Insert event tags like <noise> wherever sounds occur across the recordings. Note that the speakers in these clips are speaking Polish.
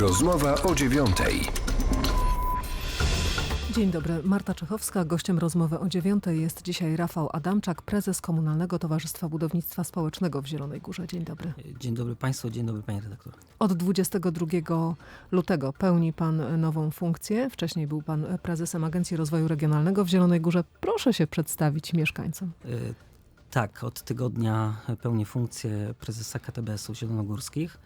Rozmowa o dziewiątej. Dzień dobry, Marta Czechowska. Gościem rozmowy o dziewiątej jest dzisiaj Rafał Adamczak, prezes Komunalnego Towarzystwa Budownictwa Społecznego w Zielonej Górze. Dzień dobry. Dzień dobry Państwu, dzień dobry Panie redaktor. Od 22 lutego pełni Pan nową funkcję. Wcześniej był Pan prezesem Agencji Rozwoju Regionalnego w Zielonej Górze. Proszę się przedstawić mieszkańcom. Y, Tak, od tygodnia pełnię funkcję prezesa KTBS-u Zielonogórskich.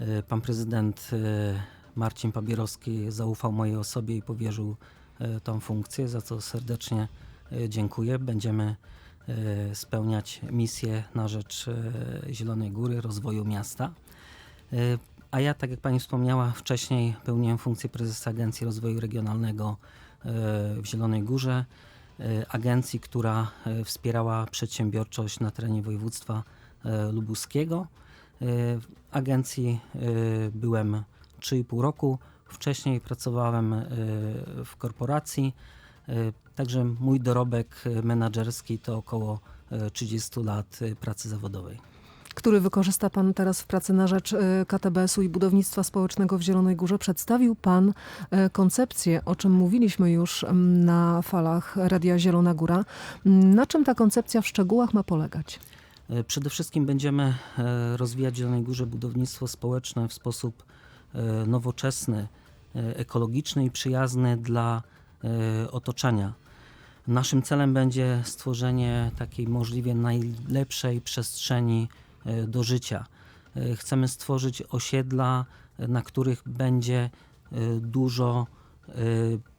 Y, Pan prezydent y, Marcin Pabierowski zaufał mojej osobie i powierzył y, tą funkcję, za co serdecznie dziękuję. Będziemy spełniać misję na rzecz Zielonej Góry, rozwoju miasta. A ja, tak jak Pani wspomniała, wcześniej pełniłem funkcję prezesa Agencji Rozwoju Regionalnego w Zielonej Górze, agencji, która wspierała przedsiębiorczość na terenie województwa lubuskiego. W agencji y, byłem 3,5 roku. Wcześniej pracowałem y, w korporacji, y, także mój dorobek menedżerski to około y, 30 lat pracy zawodowej. Który wykorzysta Pan teraz w pracy na rzecz KTBS-u i budownictwa społecznego w Zielonej Górze. Przedstawił Pan koncepcję, o czym mówiliśmy już na falach Radia Zielona Góra. Na czym ta koncepcja w szczegółach ma polegać? E, Przede wszystkim będziemy e, rozwijać w Zielonej Górze budownictwo społeczne w sposób e, nowoczesny, ekologiczny i przyjazny dla otoczenia. Naszym celem będzie stworzenie takiej możliwie najlepszej przestrzeni do życia. Chcemy stworzyć osiedla, na których będzie dużo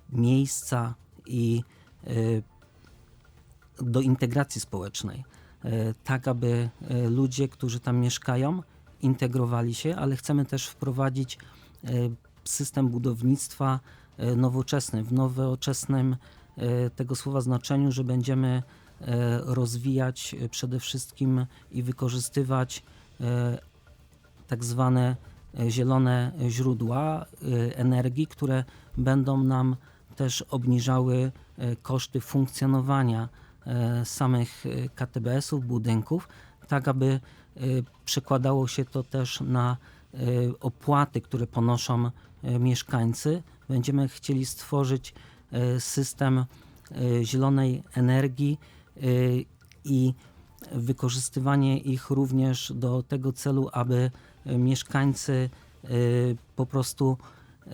miejsca i do integracji społecznej, tak aby e, ludzie, którzy tam mieszkają, integrowali się, ale chcemy też wprowadzić e, system budownictwa e, nowoczesny, w nowoczesnym e, tego słowa znaczeniu, że będziemy e, rozwijać e, przede wszystkim i wykorzystywać e, tak zwane e, zielone źródła e, energii, które będą nam też obniżały e, koszty funkcjonowania e, samych e, KTBS-ów, budynków, tak aby e, przekładało się to też na e, opłaty, które ponoszą e, mieszkańcy. Będziemy chcieli stworzyć e, system e, zielonej energii e, i wykorzystywanie ich również do tego celu, aby e, mieszkańcy e, po prostu e,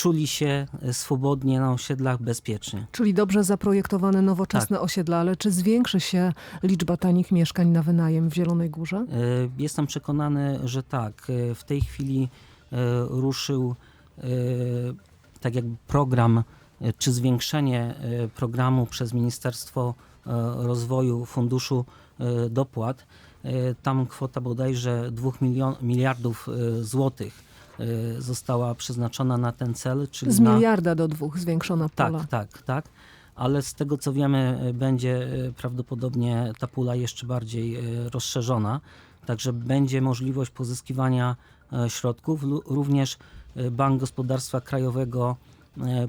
czuli się e, swobodnie na osiedlach bezpiecznie. Czyli dobrze zaprojektowane, nowoczesne osiedla, ale czy zwiększy się liczba tanich mieszkań na wynajem w Zielonej Górze? E, Jestem przekonany, że tak. E, W tej chwili ruszył tak jakby program, czy zwiększenie programu przez Ministerstwo Rozwoju Funduszu Dopłat. Tam kwota bodajże 2 milion, miliardów złotych została przeznaczona na ten cel. Czyli Z na, miliarda do dwóch zwiększona pola. tak, tak, tak. Ale z tego co wiemy, e, będzie e, prawdopodobnie ta pula jeszcze bardziej rozszerzona. Także będzie możliwość pozyskiwania środków. Również Bank Gospodarstwa Krajowego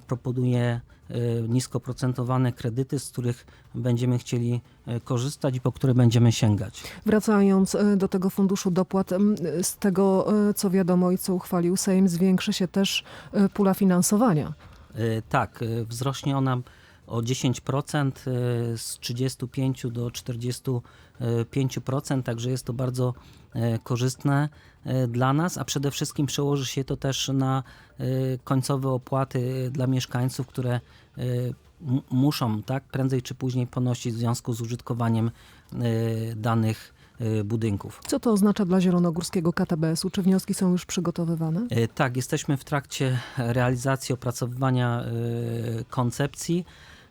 proponuje e, niskoprocentowane kredyty, z których będziemy chcieli e, korzystać i po które będziemy sięgać. Wracając e, do tego funduszu dopłat, z tego e, co wiadomo i co uchwalił Sejm, zwiększy się też e, pula finansowania. E, Tak, e, wzrośnie ona o 10% e, z 35 do 45%, także jest to bardzo e, korzystne e, dla nas, a przede wszystkim przełoży się to też na końcowe opłaty dla mieszkańców, które muszą tak prędzej czy później ponosić w związku z użytkowaniem danych budynków. Co to oznacza dla zielonogórskiego KTBS-u? Czy wnioski są już przygotowywane? Tak, jesteśmy w trakcie realizacji, opracowywania koncepcji.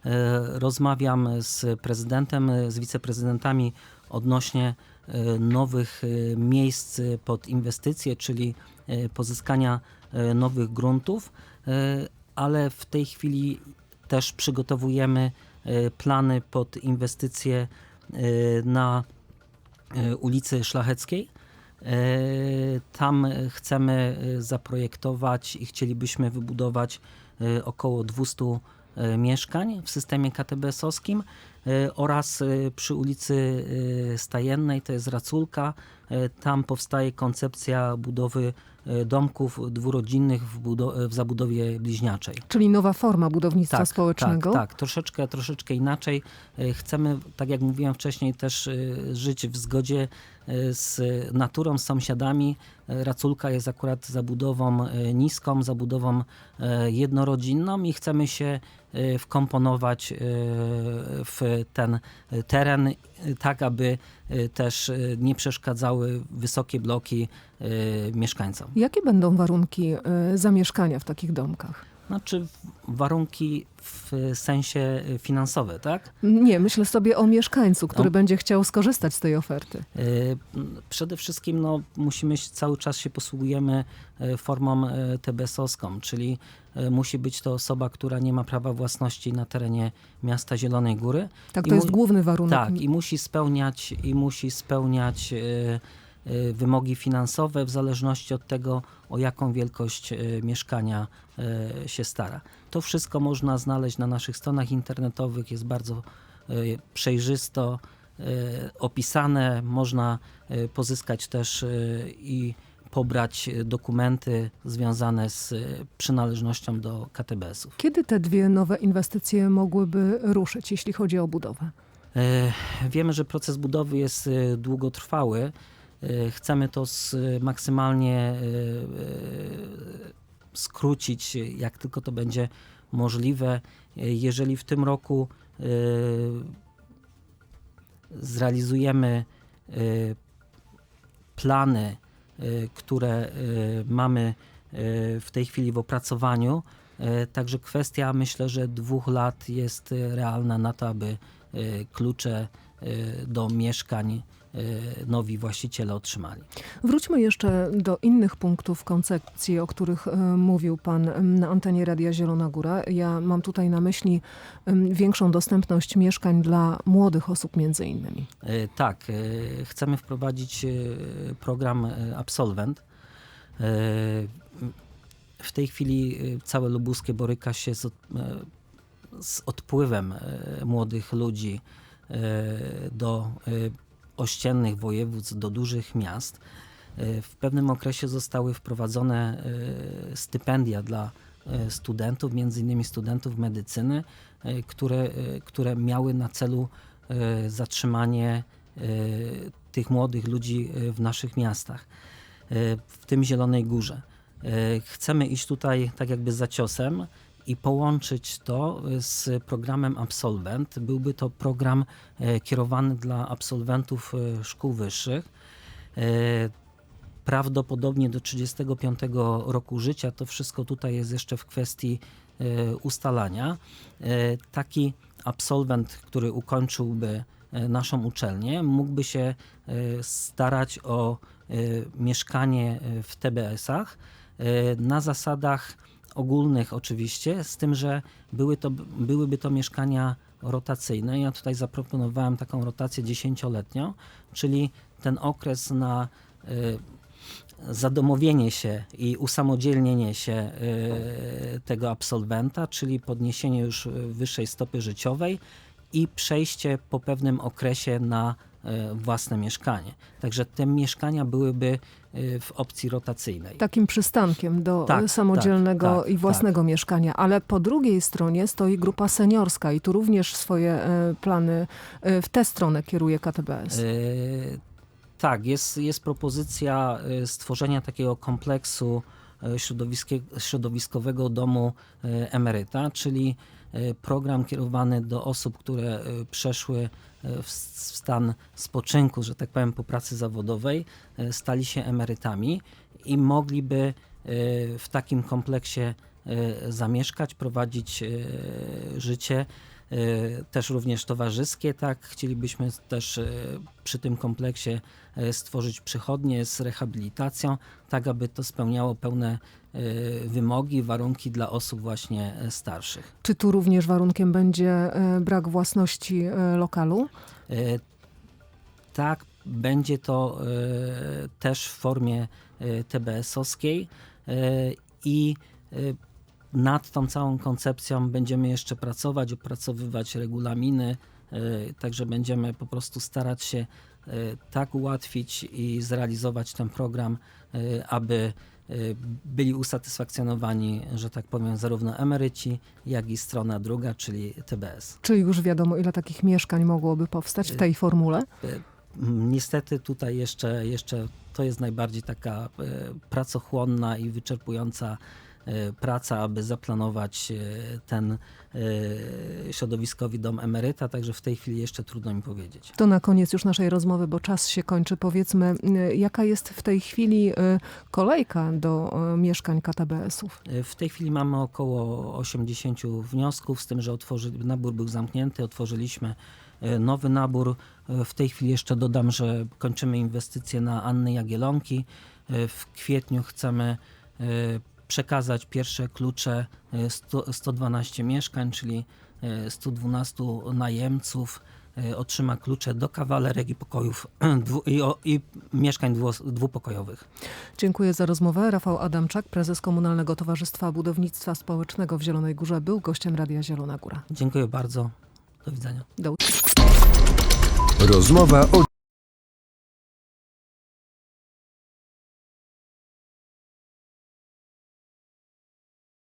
E, Rozmawiam z prezydentem, z wiceprezydentami odnośnie e, nowych e, miejsc pod inwestycje, czyli pozyskania nowych gruntów, ale w tej chwili też przygotowujemy plany pod inwestycje na ulicy Szlacheckiej. Tam chcemy zaprojektować i chcielibyśmy wybudować około 200 e, mieszkań w systemie KTBS-owskim e, oraz e, przy ulicy e, Stajennej, to jest Raculka, e, tam powstaje koncepcja budowy e, e, domków dwurodzinnych w, w zabudowie bliźniaczej. Czyli nowa forma budownictwa społecznego. Tak, tak, troszeczkę, troszeczkę inaczej. E, Chcemy, tak jak mówiłem wcześniej, też e, żyć w zgodzie e, z naturą, z sąsiadami. E, Raculka jest akurat zabudową e, niską, zabudową e, jednorodzinną i chcemy się e, wkomponować e, w ten teren e, tak, aby też nie przeszkadzały wysokie bloki mieszkańcom. Jakie będą warunki zamieszkania w takich domkach? Znaczy warunki w sensie finansowe, tak? Nie, myślę sobie o mieszkańcu, który No. będzie chciał skorzystać z tej oferty. E, Przede wszystkim no, musimy cały czas się posługujemy e, formą TBS-owską, czyli musi być to osoba, która nie ma prawa własności na terenie miasta Zielonej Góry. Tak, I to jest główny warunek. Tak, i musi spełniać, i musi spełniać wymogi finansowe w zależności od tego, o jaką wielkość e, mieszkania e, się stara. To wszystko można znaleźć na naszych stronach internetowych, jest bardzo przejrzysto opisane. Można pozyskać też i pobrać dokumenty związane z przynależnością do KTBS-ów. Kiedy te dwie nowe inwestycje mogłyby ruszyć, jeśli chodzi o budowę? Wiemy, że proces budowy jest długotrwały. E, Chcemy to s- maksymalnie e, e, skrócić, jak tylko to będzie możliwe. Jeżeli w tym roku zrealizujemy plany, które mamy w tej chwili w opracowaniu, także kwestia myślę, że dwóch lat jest realna na to, aby klucze do mieszkań nowi właściciele otrzymali. Wróćmy jeszcze do innych punktów koncepcji, o których e, mówił Pan em, na antenie Radia Zielona Góra. Ja mam tutaj na myśli większą dostępność mieszkań dla młodych osób między innymi. Tak, chcemy wprowadzić program Absolwent. W tej chwili całe Lubuskie boryka się z, z odpływem młodych ludzi do ościennych województw, do dużych miast. E, W pewnym okresie zostały wprowadzone e, stypendia dla e, studentów, między innymi studentów medycyny, które, które miały na celu zatrzymanie tych młodych ludzi w naszych miastach, w tym Zielonej Górze. Chcemy iść tutaj tak jakby za ciosem i połączyć to z programem Absolwent. Byłby to program e, kierowany dla absolwentów e, szkół wyższych. E, Prawdopodobnie do 35 roku życia to wszystko tutaj jest jeszcze w kwestii ustalania. Taki absolwent, który ukończyłby naszą uczelnię, mógłby się starać o mieszkanie w TBS-ach na zasadach ogólnych oczywiście, z tym, że były to, byłyby to mieszkania rotacyjne. Ja tutaj zaproponowałem taką rotację dziesięcioletnią, czyli ten okres na e, zadomowienie się i usamodzielnienie się y, tego absolwenta, czyli podniesienie już y, wyższej stopy życiowej i przejście po pewnym okresie na y, własne mieszkanie. Także te mieszkania byłyby y, w opcji rotacyjnej. Takim przystankiem do Tak, e, samodzielnego tak, tak, i własnego mieszkania. Ale po drugiej stronie stoi grupa seniorska i tu również swoje e, plany e, w tę stronę kieruje KTBS. Y, Tak, jest, jest propozycja stworzenia takiego kompleksu środowiskowego domu emeryta, czyli program kierowany do osób, które y, przeszły y, w stan spoczynku, że tak powiem, po pracy zawodowej, y, stali się emerytami i mogliby y, w takim kompleksie y, zamieszkać, prowadzić y, życie y, też również towarzyskie, tak. Chcielibyśmy też y, przy tym kompleksie y, stworzyć przychodnie z rehabilitacją, tak aby to spełniało pełne y, wymogi, warunki dla osób właśnie y, starszych. Czy tu również warunkiem będzie e, brak własności e, lokalu? Y, Tak, będzie to y, też w formie y, TBS-owskiej y, i y, nad tą całą koncepcją będziemy jeszcze pracować, opracowywać regulaminy, y, także będziemy po prostu starać się y, tak ułatwić i zrealizować ten program, y, aby byli usatysfakcjonowani, że tak powiem, zarówno emeryci, jak i strona druga, czyli TBS. Czy już wiadomo, ile takich mieszkań mogłoby powstać w tej formule? Niestety tutaj jeszcze, jeszcze to jest najbardziej taka pracochłonna i wyczerpująca praca, aby zaplanować y, ten y, środowiskowy dom emeryta, także w tej chwili jeszcze trudno mi powiedzieć. To na koniec już naszej rozmowy, bo czas się kończy. Powiedzmy, jaka jest w tej chwili kolejka do mieszkań KTBS-ów? W tej chwili mamy około 80 wniosków, z tym, że otworzy, nabór był zamknięty, otworzyliśmy nowy nabór. W tej chwili jeszcze dodam, że kończymy inwestycje na Anny Jagielonki. W kwietniu chcemy przekazać pierwsze klucze y, 100, 112 mieszkań, czyli y, 112 najemców y, otrzyma klucze do kawalerek i pokojów <clears throat> dwu, i, o, i mieszkań dwu, dwupokojowych. Dziękuję za rozmowę. Rafał Adamczak, prezes Komunalnego Towarzystwa Budownictwa Społecznego w Zielonej Górze, był gościem Radia Zielona Góra. Dziękuję bardzo. Do widzenia. Do Rozmowa o